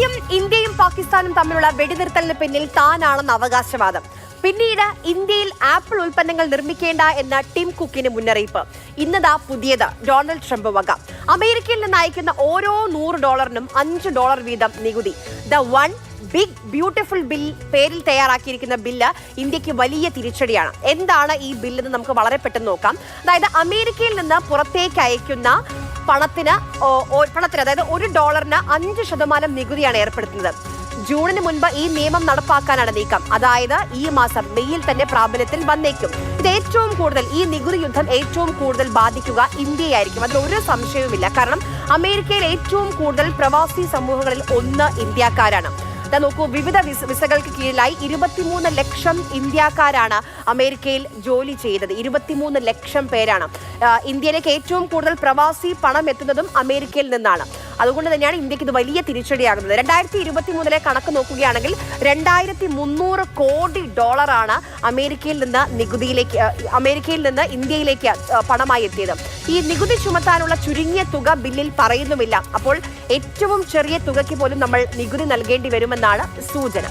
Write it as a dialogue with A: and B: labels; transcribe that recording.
A: ആദ്യം ഇന്ത്യയും പാകിസ്ഥാനും തമ്മിലുള്ള വെടിനിർത്തലിന് പിന്നിൽ താനാണെന്ന അവകാശവാദം. പിന്നീട് ഇന്ത്യയിൽ ആപ്പിൾ ഉൽപ്പന്നങ്ങൾ നിർമ്മിക്കേണ്ട എന്ന ടിം കുക്കിന് മുന്നറിയിപ്പ്. ഇന്നതാ പുതിയത് ഡൊണാൾഡ് ട്രംപ് വക. അമേരിക്കയിൽ നിന്ന് അയക്കുന്ന ഓരോ നൂറ് ഡോളറിനും അഞ്ച് ഡോളർ വീതം നികുതി. The one big beautiful bill പേരിൽ തയ്യാറാക്കിയിരിക്കുന്ന ബില്ല് ഇന്ത്യയ്ക്ക് വലിയ തിരിച്ചടിയാണ്. എന്താണ് ഈ ബില്ലെന്ന് നമുക്ക് വളരെ പെട്ടെന്ന് നോക്കാം. അതായത് അമേരിക്കയിൽ നിന്ന് പുറത്തേക്ക് അയക്കുന്ന പണത്തിന് പണത്തിന് അതായത് ഒരു ഡോളറിന് അഞ്ച് ശതമാനം നികുതിയാണ് ഏർപ്പെടുത്തുന്നത്. ജൂണിന് മുൻപ് ഈ നിയമം നടപ്പാക്കാനാണ് നീക്കം. അതായത് ഈ മാസം മെയ്യിൽ തന്നെ പ്രാബല്യത്തിൽ വന്നേക്കും. ഇത് ഏറ്റവും കൂടുതൽ ഈ നികുതി യുദ്ധം ഏറ്റവും കൂടുതൽ ബാധിക്കുക ഇന്ത്യയായിരിക്കും. അതിൽ ഒരു സംശയവുമില്ല. കാരണം അമേരിക്കയിൽ ഏറ്റവും കൂടുതൽ പ്രവാസി സമൂഹങ്ങളിൽ ഒന്ന് ഇന്ത്യക്കാരാണ്. ദാ നോക്കൂ വിവിധ വിസ വിസകൾക്ക് കീഴിലായി ഇരുപത്തിമൂന്ന് ലക്ഷം ഇന്ത്യക്കാരാണ് അമേരിക്കയിൽ ജോലി ചെയ്തത്. ഇരുപത്തിമൂന്ന് ലക്ഷം പേരാണ്. ഇന്ത്യയിലേക്ക് ഏറ്റവും കൂടുതൽ പ്രവാസി പണം എത്തുന്നതും അമേരിക്കയിൽ നിന്നാണ്. അതുകൊണ്ട് തന്നെയാണ് ഇന്ത്യയ്ക്ക് ഇത് വലിയ തിരിച്ചടിയാകുന്നത്. രണ്ടായിരത്തി ഇരുപത്തി മൂന്നിലെ കണക്ക് നോക്കുകയാണെങ്കിൽ രണ്ടായിരത്തി മുന്നൂറ് കോടി ഡോളറാണ് അമേരിക്കയിൽ നിന്ന് നികുതിയിലേക്ക് അമേരിക്കയിൽ നിന്ന് ഇന്ത്യയിലേക്ക് പണമായി എത്തിയത്. ഈ നികുതി ചുമത്താനുള്ള ചുരുങ്ങിയ തുക ബില്ലിൽ പറയുന്നുമില്ല. അപ്പോൾ ഏറ്റവും ചെറിയ തുകയ്ക്ക് പോലും നമ്മൾ നികുതി നൽകേണ്ടി വരുമെന്നാണ് സൂചന.